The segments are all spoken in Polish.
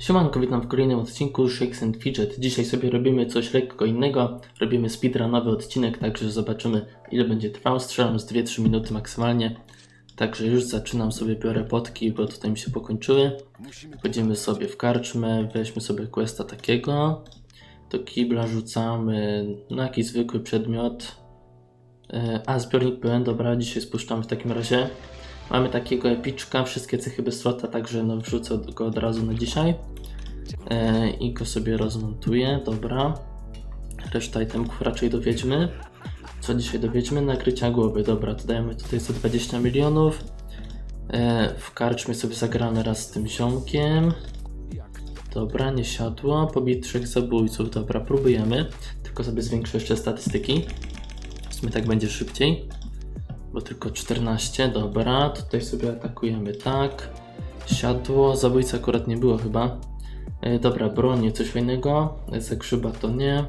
Siemanko, witam w kolejnym odcinku Shakes and Fidget. Dzisiaj sobie robimy coś lekko innego. Robimy speedrunowy odcinek, także zobaczymy ile będzie trwał. Strzelam z 2-3 minuty maksymalnie. Także już zaczynam sobie, biorę potki, bo tutaj mi się pokończyły. Wchodzimy sobie w karczmę, weźmy sobie questa takiego. Do kibla rzucamy na jakiś zwykły przedmiot. E, A, zbiornik pełen, dobra, dzisiaj spuszczamy w takim razie. Mamy takiego epiczka, wszystkie cechy bez slota, także no wrzucę go od razu na dzisiaj. E, I go sobie rozmontuję, dobra. Reszta itemków raczej dowiedźmy. Co dzisiaj dowiedźmy? Nakrycia głowy, dobra, to dajemy tutaj 120 milionów. E, w sobie zagramy raz z tym ziomkiem. Dobra, nie siadło. Pobić trzech zabójców, dobra, próbujemy. Tylko sobie zwiększę jeszcze statystyki. W sumie tak będzie szybciej bo tylko 14, dobra, tutaj sobie atakujemy tak, siadło, zabójcy akurat nie było chyba, e, dobra, broni, coś fajnego, za grzyba to nie,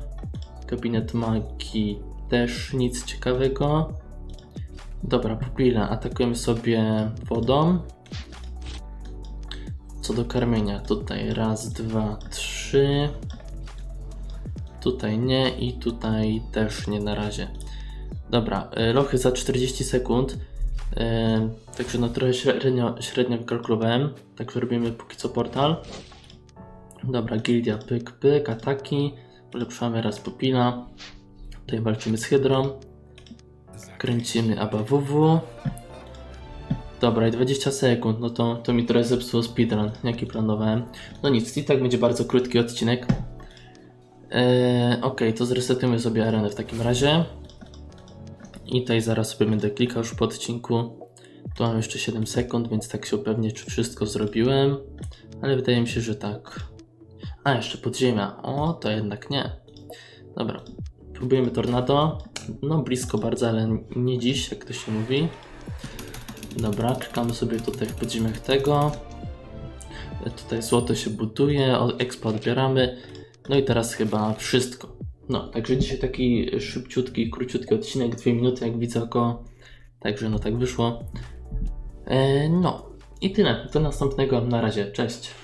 gabinet magii też nic ciekawego, dobra, pupile, atakujemy sobie wodą, co do karmienia, tutaj raz, dwa, trzy, tutaj nie i tutaj też nie na razie. Dobra, y, lochy za 40 sekund. y, Także no trochę średnio, średnio wykalkulowałem. Także robimy póki co portal. Dobra, gildia pyk pyk, ataki. Ulepszamy raz pupila. Tutaj walczymy z hydrą. Kręcimy ABWW. Dobra, i 20 sekund, no to, to mi trochę zepsuło speedrun, jaki planowałem. No nic, i tak będzie bardzo krótki odcinek. Eee, ok, to zresetujemy sobie arenę w takim razie. I tutaj zaraz sobie będę klikał już po odcinku. Tu mam jeszcze 7 sekund, więc tak się upewnię, czy wszystko zrobiłem. Ale wydaje mi się, że tak. A, jeszcze podziemia. O, to jednak nie. Dobra, próbujemy tornado. No, blisko bardzo, ale nie dziś, jak to się mówi. Dobra, klikamy sobie tutaj w podziemiach tego. Tutaj złoto się buduje, expo odbieramy. No i teraz chyba wszystko. No, także dzisiaj taki szybciutki, króciutki odcinek, dwie minuty jak widzę około. Także no tak wyszło. E, no i tyle. Do następnego. Na razie. Cześć.